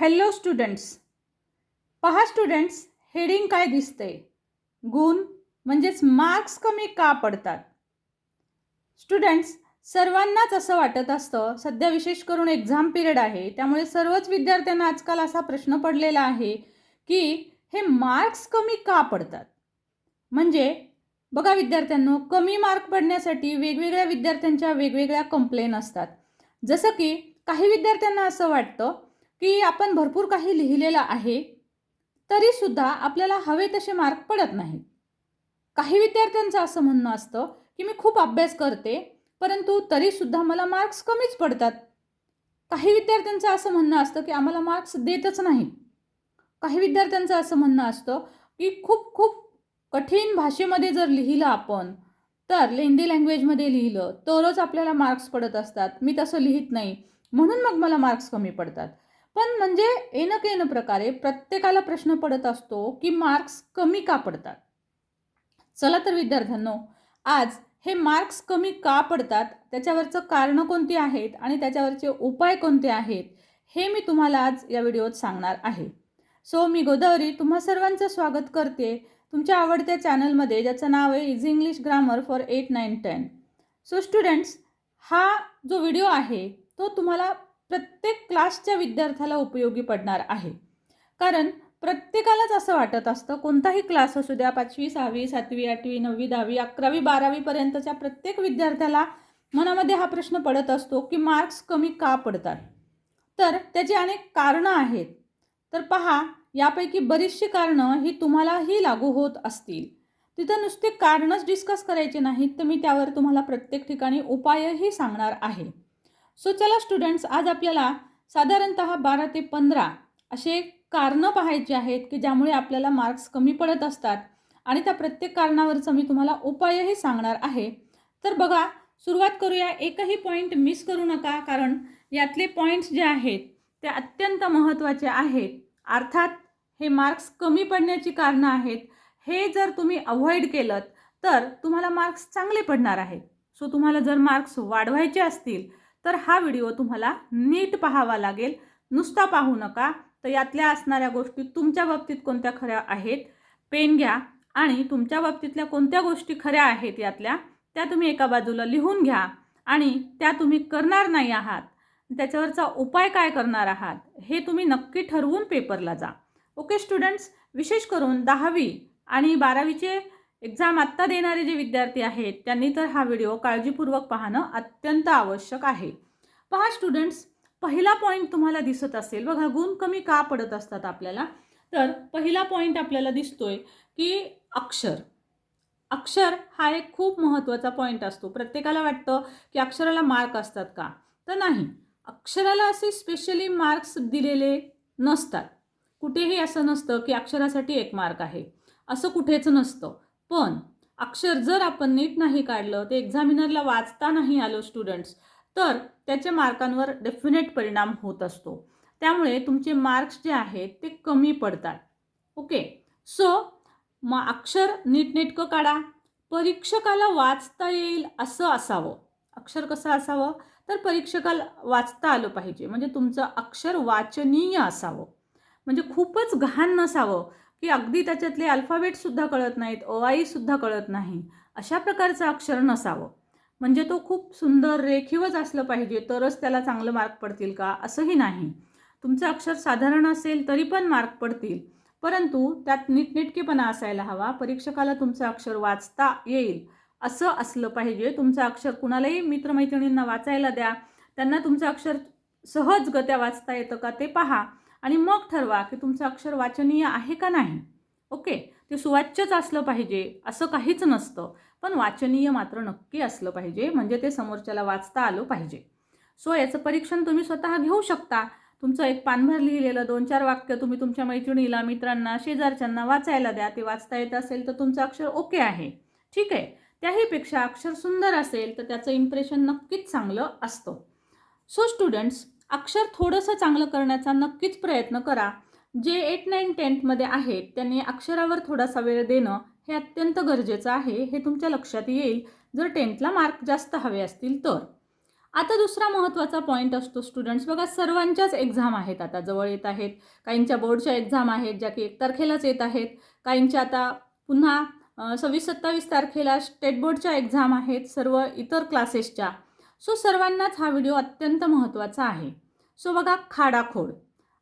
Hello students पहा students heading काय दिसतंय? गुण म्हणजेच मार्क्स कमी का पडतात? स्टुडंट्स सर्वांनाच असं वाटत असतं सध्या विशेष करून एक्झाम पिरियड आहे त्यामुळे सर्वच विद्यार्थ्यांना आजकाल असा प्रश्न पडलेला आहे की हे मार्क्स कमी का पडतात? म्हणजे बघा विद्यार्थ्यांनो कमी मार्क पडण्यासाठी वेगवेगळ्या विद्यार्थ्यांच्या वेगवेगळ्या कंप्लेन असतात. जसं की काही विद्यार्थ्यांना असं वाटतं की आपण भरपूर काही लिहिलेलं आहे तरीसुद्धा आपल्याला हवे तसे मार्क पडत नाहीत. काही विद्यार्थ्यांचं असं म्हणणं असतं की मी खूप अभ्यास करते परंतु तरीसुद्धा मला मार्क्स कमीच पडतात. काही विद्यार्थ्यांचं असं म्हणणं असतं की आम्हाला मार्क्स देतच नाही काही विद्यार्थ्यांचं असं म्हणणं असतं की खूप खूप कठीण भाषेमध्ये जर लिहिलं आपण तर लेंदी लँग्वेजमध्ये लिहिलं तरच आपल्याला मार्क्स पडत असतात. मी तसं लिहित नाही म्हणून मग मला मार्क्स कमी पडतात. पण म्हणजे येणं केनं प्रकारे प्रत्येकाला प्रश्न पडत असतो की मार्क्स कमी का पडतात? चला तर विद्यार्थ्यांनो आज हे मार्क्स कमी का पडतात? त्याच्यावरचं कारणं कोणती आहेत? आणि त्याच्यावरचे उपाय कोणते आहेत? हे मी तुम्हाला आज या व्हिडिओत सांगणार आहे. सो मी गोदावरी तुम्हा सर्वांचं स्वागत करते तुमच्या आवडत्या चॅनलमध्ये ज्याचं नाव आहे easy English grammar for eight nine ten so students हा जो व्हिडिओ आहे तो तुम्हाला प्रत्येक क्लासच्या विद्यार्थ्याला उपयोगी पडणार आहे. कारण प्रत्येकालाच असं वाटत असतं कोणताही क्लास असू द्या पाचवी सहावी सातवी आठवी नववी दहावी अकरावी बारावीपर्यंतच्या प्रत्येक विद्यार्थ्याला मनामध्ये हा प्रश्न पडत असतो की मार्क्स कमी का पडतात? तर त्याची अनेक कारणं आहेत. तर पहा यापैकी बरीचशी कारणं ही तुम्हालाही लागू होत असतील. तिथं नुसते कारणच डिस्कस करायचे नाहीत तर मी त्यावर तुम्हाला प्रत्येक ठिकाणी उपायही सांगणार आहे. सो चला स्टुडंट्स आज आपल्याला साधारणत बारा ते पंधरा असे कारणं पाहायची आहेत की ज्यामुळे आपल्याला मार्क्स कमी पडत असतात. आणि त्या प्रत्येक कारणावरचं मी तुम्हाला उपायही सांगणार आहे. तर बघा सुरुवात करूया. एकही पॉईंट मिस करू नका कारण यातले पॉईंट्स जे आहेत ते अत्यंत महत्त्वाचे आहेत. अर्थात हे मार्क्स कमी पडण्याची कारणं आहेत. हे जर तुम्ही अवॉइड केलं तर तुम्हाला मार्क्स चांगले पडणार आहेत. सो तुम्हाला जर मार्क्स वाढवायचे असतील तर हा व्हिडिओ तुम्हाला नीट पाहावा लागेल. नुसता पाहू नका. तर यातल्या असणाऱ्या गोष्टी तुमच्या बाबतीत कोणत्या खऱ्या आहेत पेन घ्या. आणि तुमच्या बाबतीतल्या कोणत्या गोष्टी खऱ्या आहेत यातल्या त्या तुम्ही एका बाजूला लिहून घ्या. आणि त्या तुम्ही करणार नाही आहात. त्याच्यावरचा उपाय काय करणार आहात हे तुम्ही नक्की ठरवून पेपरला जा. ओके स्टुडंट्स विशेष करून दहावी आणि बारावीचे एक्झाम आत्ता देणारे जे विद्यार्थी आहेत त्यांनी तर हा व्हिडिओ काळजीपूर्वक पाहणं अत्यंत आवश्यक आहे. पहा स्टुडंट्स पहिला पॉईंट तुम्हाला दिसत असेल. बघा गुण कमी का पडत असतात आपल्याला? तर पहिला पॉईंट आपल्याला दिसतोय की अक्षर. अक्षर हा एक खूप महत्त्वाचा पॉईंट असतो. प्रत्येकाला वाटतं की अक्षराला मार्क असतात का? तर नाही. अक्षराला असे स्पेशली मार्क्स दिलेले नसतात. कुठेही असं नसतं की अक्षरासाठी एक मार्क आहे. असं कुठेच नसतं. पण अक्षर जर आपण नीट नाही काढलं ते एक्झामिनरला वाचता नाही आलो स्टुडंट्स तर त्याच्या मार्कांवर डेफिनेट परिणाम होत असतो. त्यामुळे तुमचे मार्क्स जे आहेत ते कमी पडतात. ओके सो मग अक्षर नीटनेटकं काढा. परीक्षकाला वाचता येईल असं असावं. अक्षर कसं असावं? तर परीक्षकाला वाचता आलं पाहिजे. म्हणजे तुमचं अक्षर वाचनीय असावं. म्हणजे खूपच घाण नसावं. की अगदी त्याच्यातले अल्फाबेटसुद्धा कळत नाहीत ओ आईसुद्धा कळत नाही. अशा प्रकारचं अक्षर नसावं. म्हणजे तो खूप सुंदर रेखीवच असलं पाहिजे तरच त्याला चांगलं मार्क पडतील का? असंही नाही. तुमचं अक्षर साधारण असेल तरी पण मार्क पडतील. परंतु त्यात नीटनेटकेपणा असायला हवा. परीक्षकाला तुमचं अक्षर वाचता येईल. असं असलं पाहिजे. तुमचं अक्षर कुणालाही मित्रमैत्रिणींना वाचायला द्या. त्यांना तुमचं अक्षर सहजगत्या वाचता येतं का ते पहा. आणि मग ठरवा की तुमचं अक्षर वाचनीय आहे का नाही. ओके? ते सुवाच्यच असलं पाहिजे असं काहीच नसतं. पण वाचनीय मात्र नक्की असलं पाहिजे म्हणजे ते समोरच्याला वाचता आलं पाहिजे. सो याचं परीक्षण तुम्ही स्वतः घेऊ शकता. तुमचं एक पानभर लिहिलेलं दोन चार वाक्य तुम्ही तुमच्या मैत्रिणीला मित्रांना शेजारच्यांना वाचायला द्या. ते वाचता येत असेल तर तुमचं अक्षर ओके आहे. ठीक आहे? त्याहीपेक्षा अक्षर सुंदर असेल तर त्याचं इम्प्रेशन नक्कीच चांगलं असतं. सो स्टुडंट्स अक्षर थोडंसं चांगलं करण्याचा नक्कीच प्रयत्न करा. जे एट नाईन टेन्थमध्ये आहेत त्यांनी अक्षरावर थोडासा वेळ देणं हे अत्यंत गरजेचं आहे हे तुमच्या लक्षात येईल. जर टेन्थला मार्क जास्त हवे असतील तर. आता दुसरा महत्त्वाचा पॉईंट असतो स्टुडंट्स बघा सर्वांच्याच एक्झाम आहेत आता जवळ येत आहेत. काहींच्या बोर्डच्या एक्झाम आहेत ज्या की एक तारखेलाच येत आहेत. काहींच्या आता पुन्हा सव्वीस सत्तावीस तारखेला स्टेट बोर्डच्या एक्झाम आहेत सर्व इतर क्लासेसच्या सो सर्वांनाच हा व्हिडिओ अत्यंत महत्त्वाचा आहे. सो बघा खाडाखोड.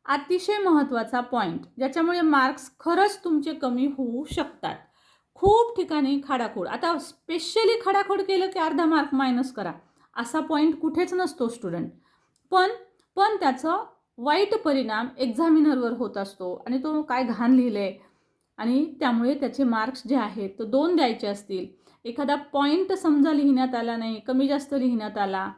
अतिशय महत्त्वाचा पॉईंट ज्याच्यामुळे मार्क्स खरंच तुमचे कमी होऊ शकतात. खूप ठिकाणी खाडाखोड. आता स्पेशली खाडाखोड केलं की अर्धा मार्क मायनस करा. असा पॉईंट कुठेच नसतो स्टुडंट पण पण त्याचं वाईट परिणाम एक्झामिनरवर होत असतो आणि तो काय घाण लिहिलं आहे आणि त्यामुळे त्याचे मार्क्स जे आहेत तो दोन द्यायचे असतील. एखादा पॉईंट समजा लिहिण्यात आला नाही कमी जास्त लिहिण्यात आला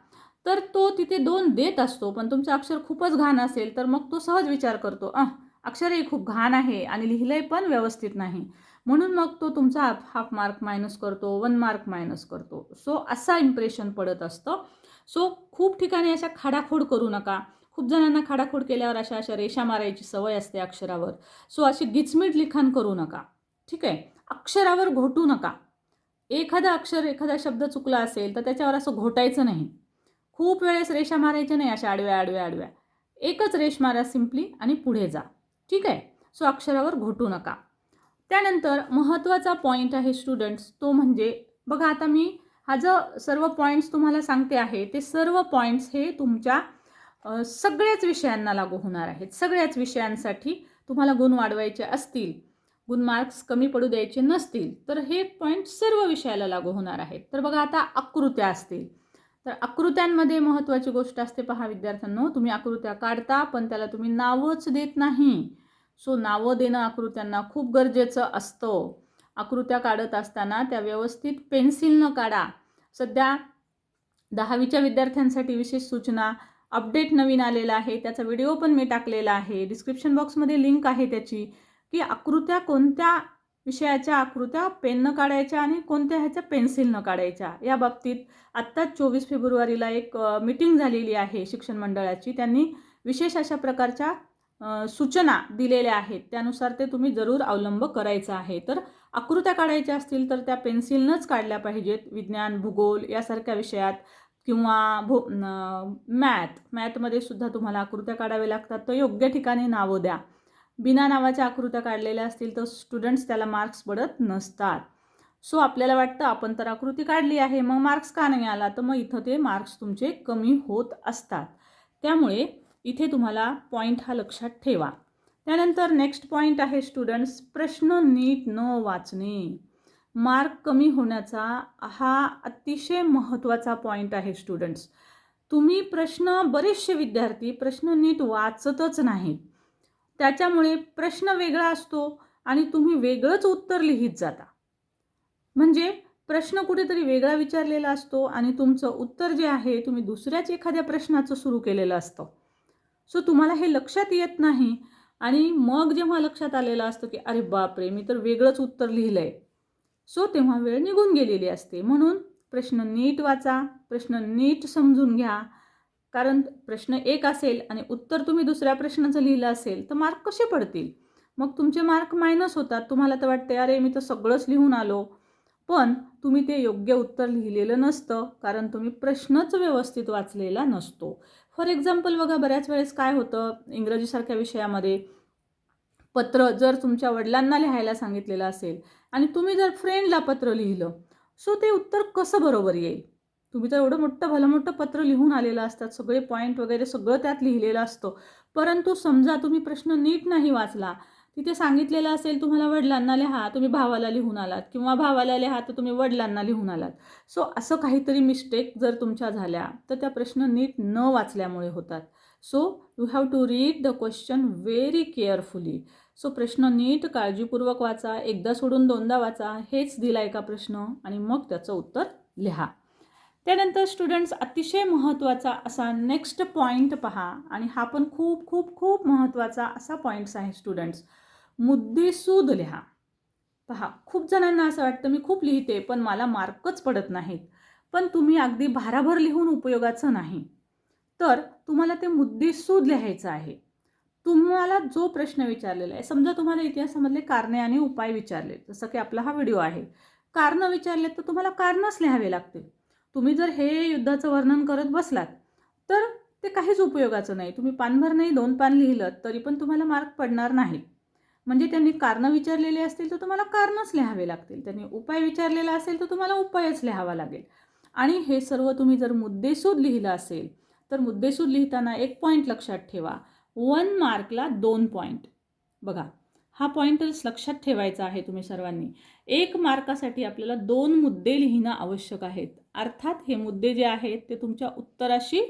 तर तो तिथे दोन देत असतो. पण तुमचं अक्षर खूपच घाण असेल तर मग तो सहज विचार करतो अह अक्षरही खूप घाण आहे आणि लिहिलंय पण व्यवस्थित नाही. म्हणून मग तो तुमचा हाफ हाफ मार्क मायनस करतो वन मार्क मायनस करतो. सो असा इम्प्रेशन पडत असतं. सो खूप ठिकाणी अशा खाडाखोड करू नका. खूप जणांना खाडाखोड केल्यावर अशा अशा रेषा मारायची सवय असते अक्षरावर. सो अशी गिचमीट लिखाण करू नका. ठीक आहे? अक्षरावर घोटू नका. एखादा अक्षर एखादा शब्द चुकला असेल तर त्याच्यावर असं घोटायचं नाही. खूप वेळेस रेषा मारायच्या नाही अशा आडव्या आडव्या आडव्या. एकच रेष मारा सिम्पली आणि पुढे जा. ठीक आहे? सो अक्षरावर घोटू नका. त्यानंतर महत्त्वाचा पॉईंट आहे स्टुडंट्स तो म्हणजे बघा आता मी हा जो सर्व पॉईंट्स तुम्हाला सांगते आहे ते सर्व पॉईंट्स हे तुमच्या सगळ्याच विषयांना लागू होणार आहेत. सगळ्याच विषयांसाठी तुम्हाला गुण वाढवायचे असतील. गुण मार्क्स कमी पडू द्यायचे नसतील तर हे पॉईंट सर्व विषयाला लागू होणार आहेत. तर बघा आता आकृत्या असतील. तर आकृत्यांमध्ये महत्त्वाची गोष्ट असते पहा विद्यार्थ्यांनो तुम्ही आकृत्या काढता पण त्याला तुम्ही नावच देत नाही. सो नावं देणं आकृत्यांना खूप गरजेचं असतं. आकृत्या काढत असताना त्या व्यवस्थित पेन्सिलनं काढा. सध्या दहावीच्या विद्यार्थ्यांसाठी विशेष सूचना अपडेट नवीन आलेला आहे त्याचा व्हिडिओ पण मी टाकलेला आहे. डिस्क्रिप्शन बॉक्समध्ये लिंक आहे त्याची. की आकृत्या कोणत्या विषयाच्या आकृत्या पेननं काढायच्या आणि कोणत्या ह्याच्या पेन्सिलनं काढायच्या? या बाबतीत आत्ताच चोवीस फेब्रुवारीला एक मीटिंग झालेली आहे शिक्षण मंडळाची. त्यांनी विशेष अशा प्रकारच्या सूचना दिलेल्या आहेत. त्यानुसार ते तुम्ही जरूर अवलंब करायचा आहे. तर आकृत्या काढायच्या असतील तर त्या पेन्सिलनंच काढल्या पाहिजेत. विज्ञान भूगोल यासारख्या विषयात किंवा भो मॅथ. मॅथमध्ये सुद्धा तुम्हाला आकृत्या काढाव्या लागतात. तर योग्य ठिकाणी नावं द्या. बिना नावाच्या आकृत्या काढलेल्या असतील तर स्टुडंट्स त्याला मार्क्स पडत नसतात. सो आपल्याला वाटतं आपण तर आकृती काढली आहे मग मार्क्स का नाही आला? तर मग इथं ते मार्क्स तुमचे कमी होत असतात. त्यामुळे इथे तुम्हाला पॉईंट हा लक्षात ठेवा. त्यानंतर नेक्स्ट पॉईंट आहे स्टुडंट्स प्रश्न नीट न वाचणे. मार्क कमी होण्याचा हा अतिशय महत्त्वाचा पॉईंट आहे स्टुडंट्स तुम्ही प्रश्न बरेचसे विद्यार्थी प्रश्न नीट वाचतच नाहीत. त्याच्यामुळे प्रश्न वेगळा असतो आणि तुम्ही वेगळंच उत्तर लिहित जाता. म्हणजे प्रश्न कुठेतरी वेगळा विचारलेला असतो आणि तुमचं उत्तर जे आहे तुम्ही दुसऱ्याच एखाद्या प्रश्नाचं सुरू केलेलं असतं. सो तुम्हाला हे लक्षात येत नाही आणि मग जेव्हा लक्षात आलेलं असतं की अरे बापरे मी तर वेगळंच उत्तर लिहिलं आहे सो तेव्हा वेळ निघून गेलेली असते. म्हणून प्रश्न नीट वाचा प्रश्न नीट समजून घ्या कारण प्रश्न एक असेल आणि उत्तर तुम्ही दुसऱ्या प्रश्नाचं लिहिलं असेल तर मार्क कसे पडतील? मग तुमचे मार्क मायनस होतात. तुम्हाला तर वाटते अरे मी तर सगळंच लिहून आलो. पण तुम्ही ते योग्य उत्तर लिहिलेलं नसतं कारण तुम्ही प्रश्नच व्यवस्थित वाचलेला नसतो. फॉर एक्झाम्पल बघा बऱ्याच वेळेस काय होतं इंग्रजीसारख्या विषयामध्ये पत्र जर तुमच्या वडिलांना लिहायला सांगितलेलं असेल आणि तुम्ही जर फ्रेंडला पत्र लिहिलं सो ते उत्तर कसं बरोबर येईल? तुम्ही तर एवढं मोठं भलं मोठं पत्र लिहून आलेलं असतात. सगळे पॉईंट वगैरे सगळं त्यात लिहिलेलं असतं. परंतु समजा तुम्ही प्रश्न नीट नाही वाचला तिथे सांगितलेलं असेल तुम्हाला वडिलांना लिहा तुम्ही भावाला लिहून आलात. किंवा भावाला लिहा तर तुम्ही वडिलांना लिहून आलात. सो असं काहीतरी मिस्टेक जर तुमच्या झाल्या तर त्या प्रश्न नीट न वाचल्यामुळे होतात. So you have to read the question very carefully so प्रश्न नीट काळजीपूर्वक वाचा एकदा सोडून दोनदा वाचा हेच दिला एका प्रश्न आणि मग त्याचं उत्तर लिहा. त्यानंतर स्टुडंट्स अतिशय महत्त्वाचा असा नेक्स्ट पॉईंट पहा. आणि हा पण खूप खूप खूप महत्त्वाचा असा पॉईंट्स आहे स्टुडंट्स मुद्देसूद लिहा. पहा खूप जणांना असं वाटतं मी खूप लिहिते पण मला मार्कच पडत नाहीत. पण तुम्ही अगदी भाराभर लिहून उपयोगाचं नाही. तर तुम्हाला ते मुद्देसूद लिहायचं आहे. तुम्हाला जो प्रश्न विचारलेला आहे समजा तुम्हाला इतिहासामधले कारणे आणि उपाय विचारले जसं की आपला हा व्हिडिओ आहे. कारणं विचारले तर तुम्हाला कारणच लिहावे लागतील तुम्ही जर हे युद्धाचं वर्णन करत बसलात तर ते काहीच उपयोगाचं नाही. तुम्ही पानभर नाही दोन पान लिहिलं तरी पण तुम्हाला मार्क पडणार नाही. म्हणजे त्यांनी कारणं विचारलेली असतील तर तुम्हाला कारणच लिहावे लागतील. त्यांनी उपाय विचारलेला असेल तर तुम्हाला उपायच लिहावा लागेल. आणि हे सर्व तुम्ही जर मुद्देसूद लिहिलं असेल तर मुद्देसूद लिहिताना एक पॉईंट लक्षात ठेवा. वन मार्कला दोन पॉईंट बघा हा पॉईंटच लक्षात ठेवायचा आहे तुम्ही सर्वांनी. एक मार्कासाठी आपल्याला दोन मुद्दे लिहिणं आवश्यक आहेत. अर्थात हे मुद्दे जे आहेत ते तुमच्या उत्तराशी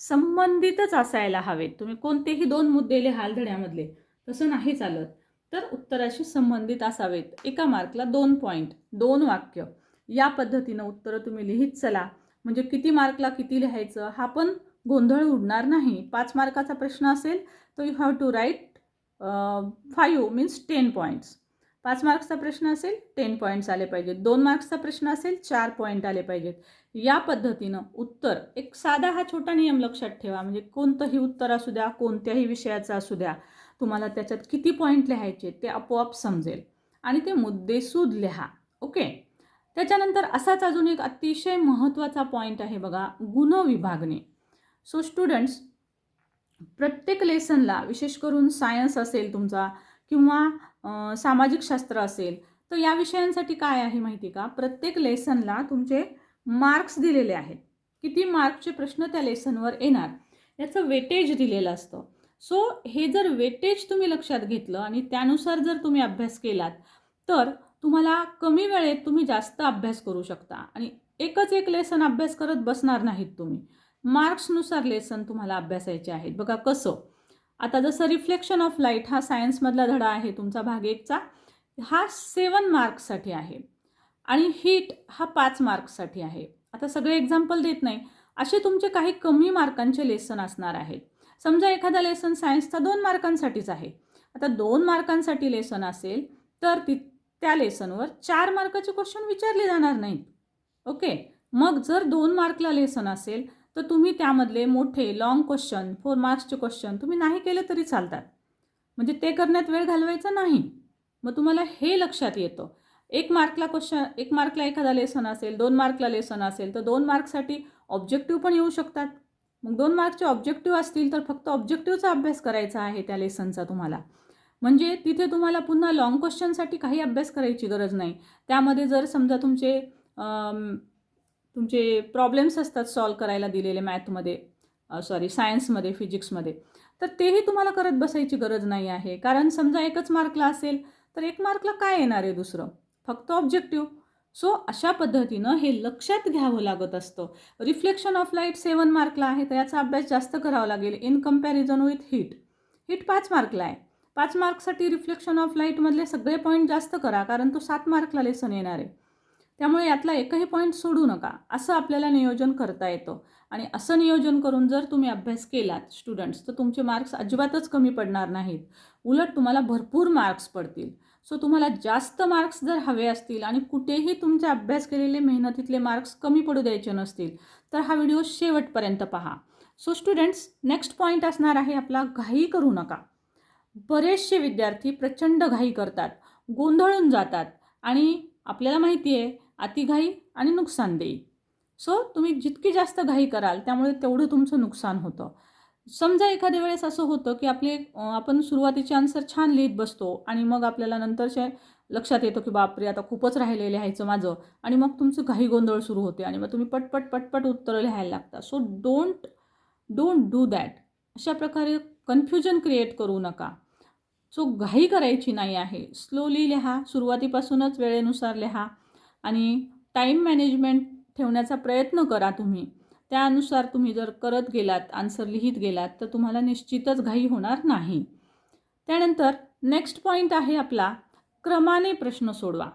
संबंधितच असायला हवेत. तुम्ही कोणतेही दोन मुद्दे लिहाल धड्यामधले तसं नाही चालत. तर उत्तराशी संबंधित असावेत. एका मार्कला दोन पॉईंट दोन वाक्य. या पद्धतीनं उत्तरं तुम्ही लिहित चला. म्हणजे किती मार्कला किती लिहायचं हा पण गोंधळ उडणार नाही. पाच मार्काचा प्रश्न असेल तर you have to write five means ten points पाच मार्क्सचा प्रश्न असेल टेन पॉईंट्स आले पाहिजेत. दोन मार्क्सचा प्रश्न असेल चार पॉईंट आले पाहिजेत. या पद्धतीनं उत्तर एक साधा हा छोटा नियम लक्षात ठेवा. म्हणजे कोणतंही उत्तर असू द्या कोणत्याही विषयाचं असू द्या तुम्हाला त्याच्यात किती पॉईंट लिहायचे ते आपोआप समजेल. आणि ते मुद्देसूद लिहा. ओके? त्याच्यानंतर असाच अजून एक अतिशय महत्त्वाचा पॉईंट आहे बघा गुण विभागणे. सो स्टुडंट्स प्रत्येक लेसनला विशेष करून सायन्स असेल तुमचा किंवा सामाजिक शास्त्र असेल तर या विषयांसाठी काय आहे माहिती का? प्रत्येक लेसनला तुमचे मार्क्स दिलेले आहेत. किती मार्कचे प्रश्न त्या लेसनवर येणार? याचं वेटेज दिलेलं असतं. सो हे जर वेटेज तुम्ही लक्षात घेतलं आणि त्यानुसार जर तुम्ही अभ्यास केलात तर तुम्हाला कमी वेळेत तुम्ही जास्त अभ्यास करू शकता आणि एकच एक लेसन अभ्यास करत बसणार नाहीत तुम्ही. मार्क्सनुसार लेसन तुम्हाला अभ्यासायचे आहेत. बघा कसं? आता जसं रिफ्लेक्शन ऑफ लाइट हा सायन्समधला धडा आहे तुमचा भाग एकचा हा सेवन मार्क्ससाठी आहे. आणि हीट हा पाच मार्क्ससाठी आहे. आता सगळे एक्झाम्पल देत नाही. असे तुमचे काही कमी मार्कांचे लेसन असणार आहेत. समजा एखादा लेसन सायन्सचा दोन मार्कांसाठीच आहे. आता दोन मार्कांसाठी लेसन असेल तर ती त्या लेसनवर चार मार्काचे क्वेश्चन विचारले जाणार नाहीत. ओके मग जर दोन मार्कला लेसन असेल तर तुम्ही त्यामधले मोठे लॉंग क्वेश्चन फोर मार्क्सचे क्वेश्चन तुम्ही नाही केले तरी चालतात. म्हणजे ते करण्यात वेळ घालवायचा नाही. मग तुम्हाला हे लक्षात येतं. एक मार्कला क्वेश्चन एक मार्कला एखादा लेसन असेल दोन मार्कला लेसन असेल तर दोन मार्कसाठी ऑब्जेक्टिव्ह पण येऊ शकतात. मग दोन मार्कचे ऑब्जेक्टिव्ह असतील तर फक्त ऑब्जेक्टिव्हचा अभ्यास करायचा आहे त्या लेसनचा तुम्हाला. म्हणजे तिथे तुम्हाला पुन्हा लॉंग क्वेश्चनसाठी काही अभ्यास करायची गरज नाही. त्यामध्ये जर समजा तुमचे तुमचे प्रॉब्लेम्स असतात सॉल्व करायला दिलेले मॅथमध्ये सॉरी सायन्समध्ये फिजिक्समध्ये तर तेही तुम्हाला करत बसायची गरज नाही आहे. कारण समजा एकच मार्कला असेल तर एक मार्कला काय येणार आहे दुसरं? फक्त ऑब्जेक्टिव्ह सो अशा पद्धतीनं हे लक्षात घ्यावं लागत असतं. रिफ्लेक्शन ऑफ लाइट सेवन मार्कला आहे तर याचा अभ्यास जास्त करावा लागेल. In comparison with heat heat पाच मार्कला आहे. पाच मार्कसाठी रिफ्लेक्शन ऑफ लाईटमधले सगळे पॉईंट जास्त करा कारण तो सात मार्कला लेसन येणार आहे. त्यामुळे यातला एकही पॉईंट सोडू नका असं आपल्याला नियोजन करता येतं. आणि असं नियोजन करून जर तुम्ही अभ्यास केलात स्टुडंट्स तर तुमचे मार्क्स अजिबातच कमी पडणार नाहीत. उलट तुम्हाला भरपूर मार्क्स पडतील. सो तुम्हाला जास्त मार्क्स जर हवे असतील आणि कुठेही तुमचे अभ्यास केलेले मेहनतीतले मार्क्स कमी पडू द्यायचे नसतील तर हा व्हिडिओ शेवटपर्यंत पहा. सो स्टुडंट्स नेक्स्ट पॉईंट असणार आहे आपला घाई करू नका. बरेचसे विद्यार्थी प्रचंड घाई करतात गोंधळून जातात आणि आपल्याला माहिती आहे अतिघाई आणि नुकसान देई. सो तुम्ही जितकी जास्त घाई कराल त्यामुळे तेवढं तुमचं नुकसान होतं. समजा एखाद्या वेळेस असं होतं की आपले आपण सुरुवातीचे आन्सर छान लिहित बसतो आणि मग आपल्याला नंतरचे लक्षात येतं की बापरे आता खूपच राहिले लिहायचं माझं. आणि मग तुमचं घाई गोंधळ सुरू होते आणि मग तुम्ही पटपट पटपट उत्तरं लिहायला लागता. So don't don't do that अशा प्रकारे कन्फ्युजन क्रिएट करू नका. सो घाई करायची नाही आहे. स्लोली लिहा. सुरुवातीपासूनच वेळेनुसार लिहा. आणि टाईम मॅनेजमेंट ठेवण्याचा प्रयत्न करा तुम्ही. त्यानुसार तुम्ही जर करत गेलात आन्सर लिहित गेलात तर तुम्हाला निश्चितच घाई होणार नाही. त्यानंतर नेक्स्ट पॉईंट आहे आपला क्रमाने प्रश्न सोडवा.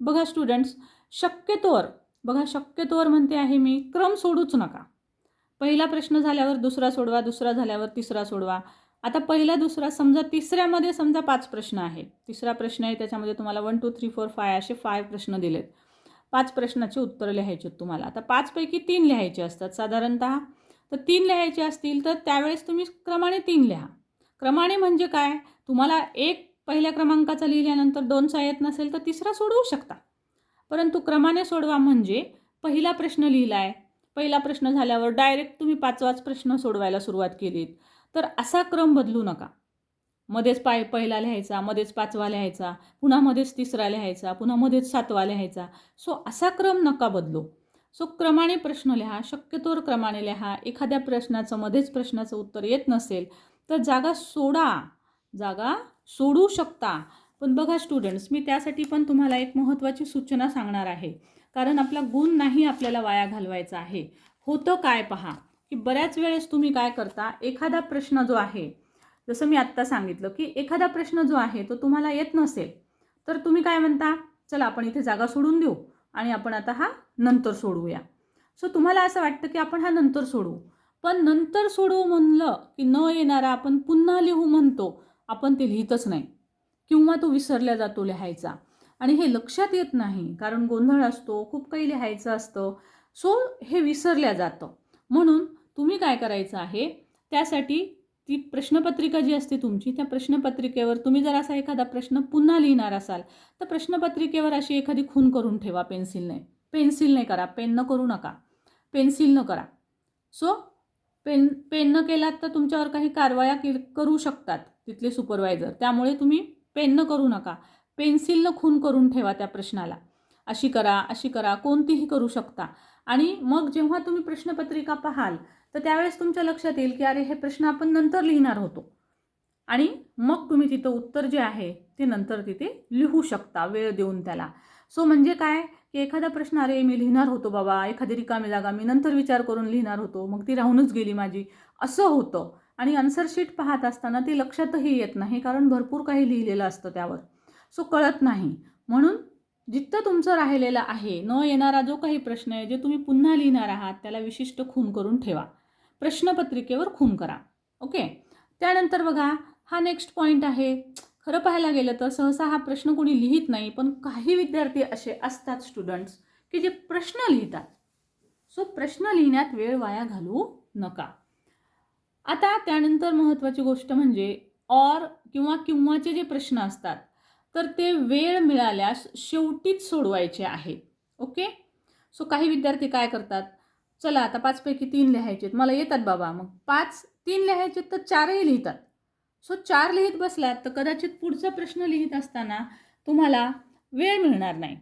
बघा स्टुडंट्स शक्यतोवर बघा शक्यतोवर म्हणते आहे मी क्रम सोडूच नका. पहिला प्रश्न झाल्यावर दुसरा सोडवा दुसरा झाल्यावर तिसरा सोडवा. आता पहिला दुसरा समजा तिसऱ्यामध्ये समजा पाच प्रश्न आहे तिसरा प्रश्न आहे त्याच्यामध्ये तुम्हाला one two three four five असे फाय प्रश्न दिलेत. पाच प्रश्नाचे उत्तरं लिहायचे आहेत तुम्हाला. आता पाचपैकी तीन लिहायचे असतात साधारणतः. तर तीन लिहायचे असतील तर त्यावेळेस तुम्ही क्रमाने तीन लिहा. क्रमाने म्हणजे काय? तुम्हाला एक पहिल्या क्रमांकाचा लिहिल्यानंतर दोन येत नसेल तर तिसरा सोडवू शकता. परंतु क्रमाने सोडवा म्हणजे पहिला प्रश्न लिहिला आहे पहिला प्रश्न झाल्यावर डायरेक्ट तुम्ही पाचवाच प्रश्न सोडवायला सुरुवात केलीत. तर असा क्रम बदलू नका. मध्येच पाय पहिला लिहायचा मध्येच पाचवा लिहायचा पुन्हा मध्येच तिसरा लिहायचा पुन्हा मध्येच सातवा लिहायचा. सो असा क्रम नका बदलू. सो क्रमाने प्रश्न लिहा शक्यतोवर क्रमाने लिहा. एखाद्या प्रश्नाचं मध्येच प्रश्नाचं उत्तर येत नसेल तर जागा सोडा. जागा सोडू शकता. पण बघा स्टुडंट्स मी त्यासाठी पण तुम्हाला एक महत्त्वाची सूचना सांगणार आहे. कारण आपला गुण नाही आपल्याला वाया घालवायचा आहे. होतं काय पहा की बऱ्याच वेळेस तुम्ही काय करता एखादा प्रश्न जो आहे जसं मी आत्ता सांगितलं की एखादा प्रश्न जो आहे तो तुम्हाला येत नसेल तर तुम्ही काय म्हणता? चला आपण इथे जागा सोडून देऊ आणि आपण आता हा नंतर सोडवूया. सो तुम्हाला असं वाटतं की आपण हा नंतर सोडवू. पण नंतर सोडवू म्हणलं की न येणारा आपण पुन्हा लिहू म्हणतो आपण ते लिहितच नाही. किंवा तो विसरल्या जातो लिहायचा. आणि हे लक्षात येत नाही कारण गोंधळ असतो खूप काही लिहायचं असतं. सो हे विसरल्या जातं. म्हणून तुम्ही काय करायचं आहे? त्यासाठी ती प्रश्नपत्रिका जी असते तुमची त्या प्रश्नपत्रिकेवर तुम्ही जर असा एखादा प्रश्न पुन्हा लिहिणार असाल तर प्रश्नपत्रिकेवर अशी एखादी खून करून ठेवा पेन्सिलने. पेन्सिलने करा पेननं करू नका. पेन्सिलनं करा. सो पेन पेननं केलात तर तुमच्यावर काही कारवाया के करू शकतात तिथले सुपरवायझर त्यामुळे तुम्ही पेननं करू नका. पेन्सिलनं खून करून ठेवा त्या प्रश्नाला. अशी करा अशी करा कोणतीही करू शकता. आणि मग जेव्हा तुम्ही प्रश्नपत्रिका पाहाल तर त्यावेळेस तुमच्या लक्षात येईल की अरे हे प्रश्न आपण नंतर लिहिणार होतो. आणि मग तुम्ही तिथं उत्तर जे आहे ते नंतर तिथे लिहू शकता वेळ देऊन त्याला. सो म्हणजे काय? की एखादा प्रश्न अरे मी लिहिणार होतो बाबा एखादी रिकामी जागा मी नंतर विचार करून लिहिणार होतो मग ती राहूनच गेली माझी. असं होतं. आणि आन्सरशीट पाहत असताना ते लक्षातही येत नाही कारण भरपूर काही लिहिलेलं असतं त्यावर. सो कळत नाही. म्हणून जिथं तुमचं राहिलेलं आहे न येणारा जो काही प्रश्न आहे जे तुम्ही पुन्हा लिहिणार आहात त्याला विशिष्ट खून करून ठेवा. प्रश्नपत्रिकेवर खून करा. ओके? त्यानंतर बघा हा नेक्स्ट पॉईंट आहे. खरं पाहायला गेलं तर सहसा हा प्रश्न कोणी लिहित नाही पण काही विद्यार्थी असे असतात स्टुडंट्स की जे प्रश्न लिहितात. सो प्रश्न लिहिण्यात वेळ वाया घालवू नका. आता त्यानंतर महत्त्वाची गोष्ट म्हणजे ऑर किंवा किंवाचे जे प्रश्न असतात तर ते वेळ मिळाल्यास शेवटीच सोडवायचे आहे. ओके? सो काही विद्यार्थी काय करतात? चला आता पाचपैकी तीन लिहायचेत मला येतात बाबा मग. पाच तीन लिहायचे तर चारही लिहितात. सो चार लिहित बसलात तर कदाचित पुढचा प्रश्न लिहित असताना तुम्हाला वेळ मिळणार नाही.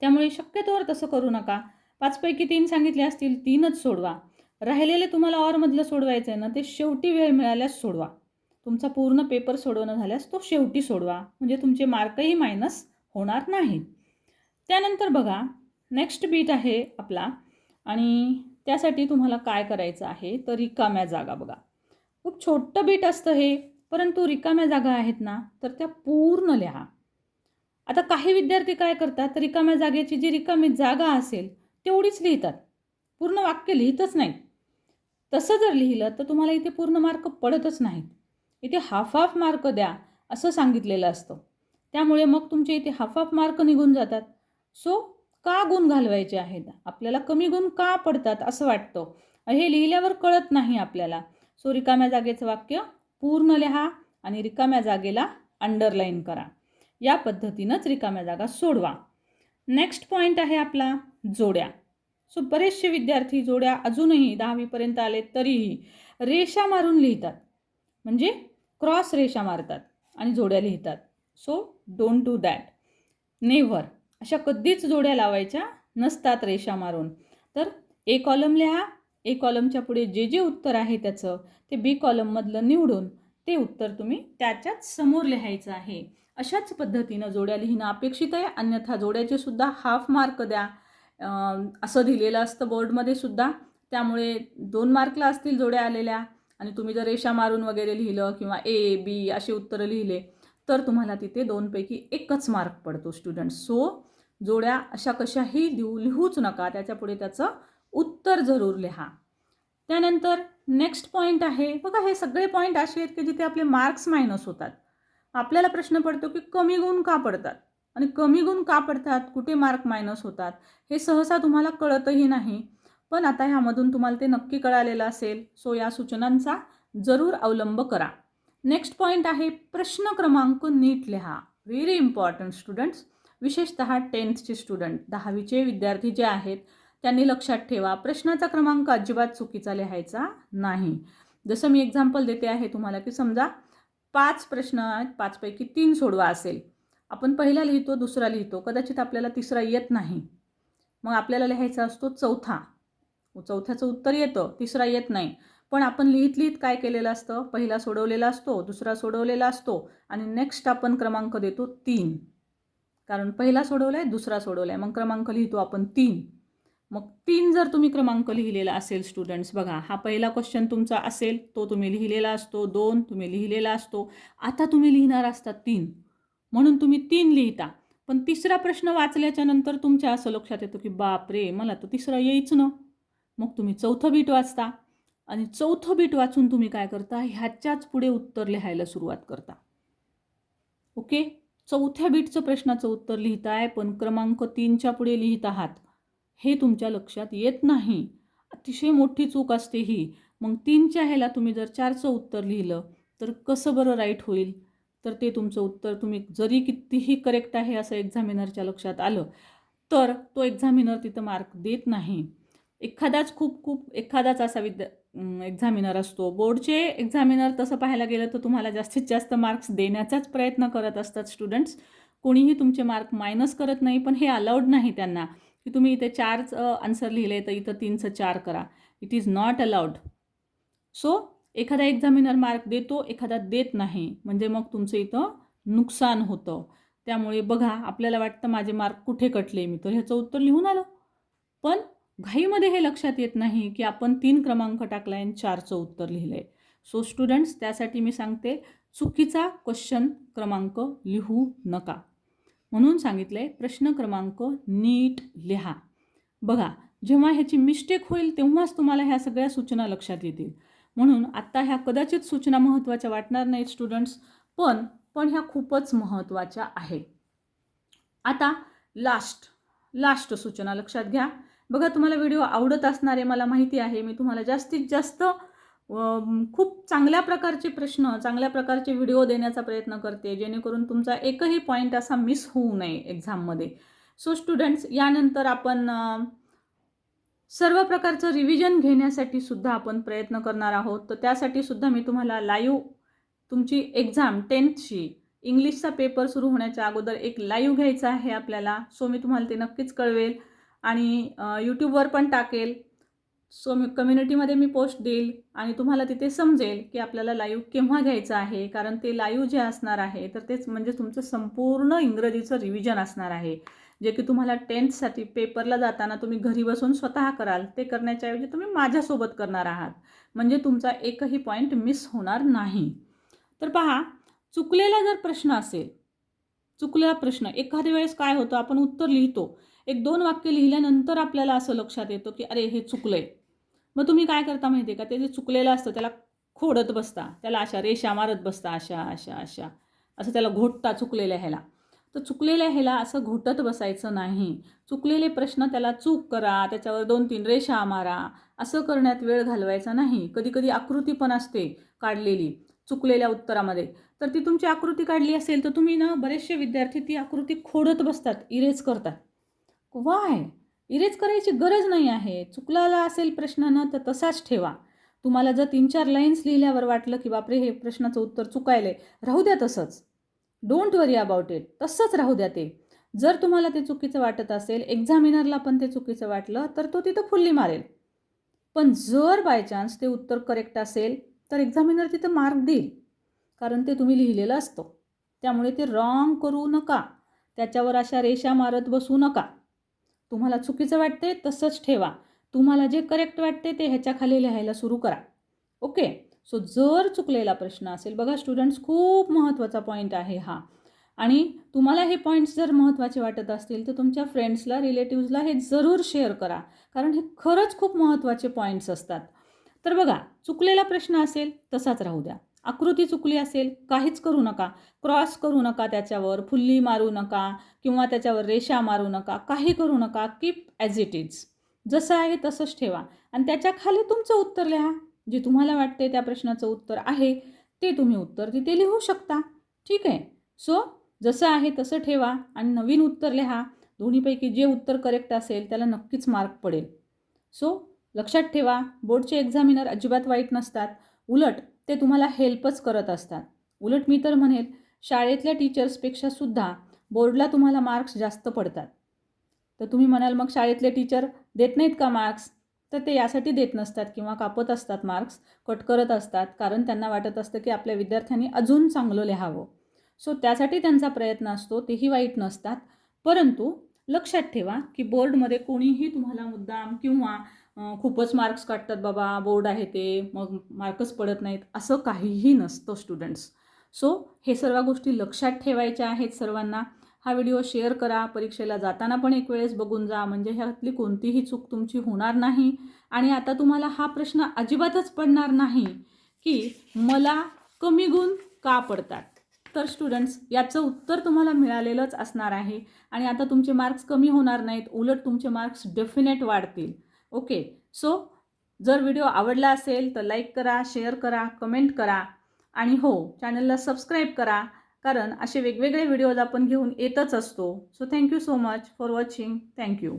त्यामुळे शक्यतोवर तसं करू नका. पाचपैकी तीन सांगितले असतील तीनच सोडवा. राहिलेले तुम्हाला ऑरमधलं सोडवायचं आहे ना ते शेवटी वेळ मिळाल्यास सोडवा. तुमचा पूर्ण पेपर सोडवणं झाल्यास तो शेवटी सोडवा. म्हणजे तुमचे मार्कही मायनस होणार नाही. त्यानंतर बघा नेक्स्ट बीट आहे आपला. आणि त्यासाठी तुम्हाला काय करायचं आहे तर रिकाम्या जागा बघा. खूप छोटं बीट असतं हे परंतु रिकाम्या जागा आहेत ना तर त्या पूर्ण लिहा. आता काही विद्यार्थी काय करतात रिकाम्या जागेची जी रिकामी जागा असेल तेवढीच लिहितात. पूर्ण वाक्य लिहितच नाहीत. तसं जर लिहिलं तर तुम्हाला इथे पूर्ण मार्क पडतच नाहीत. इथे हाफ हाफ मार्क द्या असं सांगितलेलं असतं. त्यामुळे मग तुमचे इथे हाफ हाफ मार्क निघून जातात. सो का गुण घालवायचे आहेत? आपल्याला कमी गुण का पडतात असं वाटतं? हे लिहिल्यावर कळत नाही आपल्याला. सो रिकाम्या जागेचं वाक्य पूर्ण लिहा आणि रिकाम्या जागेला अंडरलाईन करा. या पद्धतीनंच रिकाम्या जागा सोडवा. नेक्स्ट पॉईंट आहे आपला जोड्या. सो बरेचसे विद्यार्थी जोड्या अजूनही दहावीपर्यंत आले तरीही रेषा मारून लिहितात. म्हणजे क्रॉस रेषा मारतात आणि जोड्या लिहितात. So don't do that never अशा कधीच जोड्या लावायच्या नसतात रेषा मारून. तर ए कॉलम लिहा. ए कॉलमच्या पुढे जे जे उत्तर आहे त्याचं ते बी कॉलममधलं निवडून ते उत्तर तुम्ही त्याच्याच समोर लिहायचं आहे. अशाच पद्धतीनं जोड्या लिहिणं अपेक्षित आहे. अन्यथा जोड्याचे सुद्धा हाफ मार्क द्या. असं दिलेलं असतं बोर्डमध्ये सुद्धा. त्यामुळे दोन मार्कला असतील जोड्या आलेल्या. आणि तुम्ही जर रेषा मारून वगैरे लिहिलं किंवा ए बी असे उत्तरं लिहिले तर तुम्हाला तिथे दोनपैकी एकच मार्क पडतो स्टुडंट सो जोड्या अशा कशाही देऊ लिहूच नका. त्याच्यापुढे त्याचं उत्तर जरूर लिहा. त्यानंतर नेक्स्ट पॉईंट आहे. बघा हे सगळे पॉईंट असे आहेत की जिथे आपले मार्क्स मायनस होतात. आपल्याला प्रश्न पडतो की कमी गुण का पडतात? आणि कमी गुण का पडतात? कुठे मार्क मायनस होतात? हे सहसा तुम्हाला कळतही नाही. पण आता ह्यामधून तुम्हाला ते नक्की कळालेलं असेल. सो या सूचनांचा जरूर अवलंब करा. नेक्स्ट पॉईंट आहे प्रश्न क्रमांक नीट लिहा. व्हेरी इम्पॉर्टंट स्टुडंट्स विशेषतः टेन्थचे स्टुडंट दहावीचे विद्यार्थी जे आहेत त्यांनी लक्षात ठेवा प्रश्नाचा क्रमांक अजिबात चुकीचा लिहायचा नाही. जसं मी एक्झाम्पल देते आहे तुम्हाला की समजा पाच प्रश्न आहेत पाचपैकी तीन सोडवा असेल. आपण पहिला लिहितो दुसरा लिहितो. कदाचित आपल्याला तिसरा येत नाही. मग आपल्याला लिहायचा असतो चौथा. चौथ्याचं उत्तर येतं तिसरा येत नाही. पण आपण लिहित लिहित काय केलेलं असतं? पहिला सोडवलेला असतो दुसरा सोडवलेला असतो आणि नेक्स्ट आपण क्रमांक देतो तीन. कारण पहिला सोडवला आहे दुसरा सोडवला आहे मग क्रमांक लिहितो आपण तीन. मग तीन जर तुम्ही क्रमांक लिहिलेला असेल स्टुडंट्स बघा हा पहिला क्वेश्चन तुमचा असेल तो तुम्ही लिहिलेला असतो दोन तुम्ही लिहिलेला असतो. आता तुम्ही लिहिणार असता तीन. म्हणून तुम्ही तीन लिहिता. पण तिसरा प्रश्न वाचल्याच्या नंतर तुमच्या असं लक्षात येतं की बाप रे मला तर तिसरा येईच ना. मग तुम्ही चौथं बीट वाचता. आणि चौथं बीट वाचून तुम्ही काय करता? ह्याच्याच पुढे उत्तर लिहायला सुरुवात करता. ओके? चौथ्या बीटचं प्रश्नाचं उत्तर लिहिताय पण क्रमांक तीनच्या पुढे लिहित आहात. हे तुमच्या लक्षात येत नाही. अतिशय मोठी चूक असते ही. मग तीनच्या ह्याला तुम्ही जर चारचं उत्तर लिहिलं तर कसं बरं राईट होईल? तर ते तुमचं उत्तर तुम्ही जरी कितीही करेक्ट आहे असं एक्झामिनरच्या लक्षात आलं तर तो एक्झामिनर तिथं मार्क देत नाही. एखादाच खूप खूप एखादाच असा विद्या एक्झामिनर असतो. बोर्डचे एक्झामिनर तसं पाहायला गेलं तर तुम्हाला जास्तीत जास्त मार्क्स देण्याचाच प्रयत्न करत असतात स्टुडंट्स कोणीही तुमचे मार्क मायनस करत नाही पण हे अलाउड नाही त्यांना. की तुम्ही इथे चारच आन्सर लिहिले तर इथं तीनचं चार करा. It is not allowed so एखादा एक्झामिनर मार्क देतो एखादा देत नाही. म्हणजे मग तुमचं इथं नुकसान होतं. त्यामुळे बघा आपल्याला वाटतं माझे मार्क कुठे कटले मी? तर ह्याचं उत्तर लिहून आलं. पण घाईमध्ये हे लक्षात येत नाही की आपण तीन क्रमांक टाकला आणि चारचं उत्तर लिहिलं आहे सो स्टुडंट्स त्यासाठी मी सांगते चुकीचा क्वेश्चन क्रमांक लिहू नका. म्हणून सांगितलं आहे प्रश्न क्रमांक नीट लिहा. बघा जेव्हा ह्याची मिस्टेक होईल तेव्हाच तुम्हाला ह्या सगळ्या सूचना लक्षात येतील. म्हणून आत्ता ह्या कदाचित सूचना महत्त्वाच्या वाटणार नाहीत स्टुडंट्स पण पण ह्या खूपच महत्त्वाच्या आहेत. आता लास्ट लास्ट सूचना लक्षात घ्या. बघा तुम्हाला व्हिडिओ आवडत असणारे मला माहिती आहे मी तुम्हाला जास्तीत जास्त खूप चांगल्या प्रकारचे प्रश्न चांगल्या प्रकारचे व्हिडिओ देण्याचा प्रयत्न करते जेणेकरून तुमचा एकही पॉईंट असा मिस होऊ नये एक्झाममध्ये सो स्टुडंट्स यानंतर आपण सर्व प्रकारचं रिव्हिजन घेण्यासाठी सुद्धा आपण प्रयत्न करणार आहोत. तर त्यासाठी सुद्धा मी तुम्हाला लाईव्ह तुमची एक्झाम टेन्थची इंग्लिशचा पेपर सुरू होण्याच्या अगोदर एक लाईव्ह घ्यायचा आहे आपल्याला. सो मी तुम्हाला ते नक्कीच कळवेल. आणि यूट्यूबवर पण टाकेल. सो मी कम्युनिटीमध्ये मी पोस्ट देईल आणि तुम्हाला तिथे समजेल की आपल्याला लाईव्ह केव्हा घ्यायचं आहे. कारण ते लाईव्ह जे असणार आहे तर तेच म्हणजे तुमचं संपूर्ण इंग्रजीचं रिव्हिजन असणार आहे. जे की तुम्हाला टेन्थसाठी पेपरला जाताना तुम्ही घरी बसून स्वतः कराल ते करण्याच्याऐवजी तुम्ही माझ्यासोबत करणार आहात. म्हणजे तुमचा एकही पॉईंट मिस होणार नाही. तर पहा चुकलेला जर प्रश्न असेल चुकलेला प्रश्न एखाद्या वेळेस काय होतं आपण उत्तर लिहितो. एक दोन वाक्य लिहिल्यानंतर आपल्याला असं लक्षात येतं की अरे हे चुकलं आहे मग तुम्ही काय करता माहिती आहे का? ते जे चुकलेलं असतं त्याला खोडत बसता. त्याला अशा रेषा मारत बसता अशा अशा अशा. असं त्याला घोटता चुकलेल्या ह्याला. तर चुकलेल्या ह्याला असं घोटत बसायचं नाही. चुकलेले प्रश्न त्याला चूक करा त्याच्यावर दोन तीन रेषा मारा. असं करण्यात वेळ घालवायचा नाही. कधी कधी आकृती पण असते काढलेली चुकलेल्या उत्तरामध्ये. तर ती तुमची आकृती काढली असेल तर तुम्ही ना बरेचसे विद्यार्थी ती आकृती खोडत बसतात इरेज करतात. वाय इरेज करायची गरज नाही आहे. चुकलाला असेल प्रश्नानं तर तसाच ठेवा. तुम्हाला जर तीन चार लाईन्स लिहिल्यावर वाटलं की बापरे हे प्रश्नाचं उत्तर चुकायले राहू द्या तसंच. डोंट वरी अबाउट इट तसंच राहू द्या ते. जर तुम्हाला ते चुकीचं वाटत असेल एक्झामिनरला पण ते चुकीचं वाटलं तर तो तिथं फुल्ली मारेल. पण जर बाय चान्स ते उत्तर करेक्ट असेल तर एक्झामिनर तिथं मार्क देईल. कारण ते तुम्ही लिहिलेलं असतं. त्यामुळे ते रॉंग करू नका. त्याच्यावर अशा रेषा मारत बसू नका. तुम्हाला चुकीचं वाटते तसंच ठेवा. तुम्हाला जे करेक्ट वाटते ते ह्याच्याखाली लिहायला सुरू करा. ओके सो जर चुकलेला प्रश्न असेल बघा स्टुडंट्स खूप महत्त्वाचा पॉईंट आहे हा. आणि तुम्हाला हे पॉईंट्स जर महत्त्वाचे वाटत असतील तर तुमच्या फ्रेंड्सला रिलेटिव्सला हे जरूर शेअर करा. कारण हे खरंच खूप महत्त्वाचे पॉईंट्स असतात. तर बघा चुकलेला प्रश्न असेल तसाच राहू द्या. आकृती चुकली असेल काहीच करू नका. क्रॉस करू नका त्याच्यावर फुल्ली मारू नका किंवा त्याच्यावर रेषा मारू नका काही करू नका. कीप ॲज इट इज जसं आहे तसंच ठेवा. आणि त्याच्याखाली तुमचं उत्तर लिहा. जे तुम्हाला वाटते त्या प्रश्नाचं उत्तर आहे ते तुम्ही उत्तर तिथे लिहू शकता. ठीक आहे? सो जसं आहे तसं ठेवा आणि नवीन उत्तर लिहा. दोन्हीपैकी जे उत्तर करेक्ट असेल त्याला नक्कीच मार्क पडेल. सो लक्षात ठेवा. बोर्डचे एक्झामिनर अजिबात वाईट नसतात. उलट ते तुम्हाला हेल्पच करत असतात. उलट मी तर म्हणेल शाळेतल्या टीचर्सपेक्षा सुद्धा बोर्डला तुम्हाला मार्क्स जास्त पडतात. तर तुम्ही म्हणाल मग शाळेतले टीचर देत नाहीत का मार्क्स तर ते यासाठी देत नसतात किंवा कापत असतात मार्क्स कट करत असतात कारण त्यांना वाटत असतं की आपल्या विद्यार्थ्यांनी अजून चांगलं लिहावं. सो त्यासाठी त्यांचा प्रयत्न असतो तेही वाईट नसतात. परंतु लक्षात ठेवा की बोर्डमध्ये कोणीही तुम्हाला मुद्दाम किंवा खूपच मार्क्स काढतात बाबा बोर्ड आहे ते मग मार्कच पडत नाहीत असं काहीही नसतं स्टुडंट्स सो हे सर्व गोष्टी लक्षात ठेवायच्या आहेत सर्वांना. हा व्हिडिओ शेअर करा परीक्षेला जाताना पण एक वेळेस बघून जा म्हणजे ह्यातली कोणतीही चूक तुमची होणार नाही. आणि आता तुम्हाला हा प्रश्न अजिबातच पडणार नाही की मला कमी गुण का पडतात? तर स्टुडंट्स याचं उत्तर तुम्हाला मिळालेलंच असणार आहे. आणि आता तुमचे मार्क्स कमी होणार नाहीत उलट तुमचे मार्क्स डेफिनेट वाढतील. ओके. सो जर व्हिडिओ आवडला असेल तर लाईक करा शेअर करा कमेंट करा आणि हो चॅनलला सबस्क्राईब करा कारण असे वेगवेगळे व्हिडिओज आपण घेऊन येतच असतो. So thank you so much for watching. Thank you.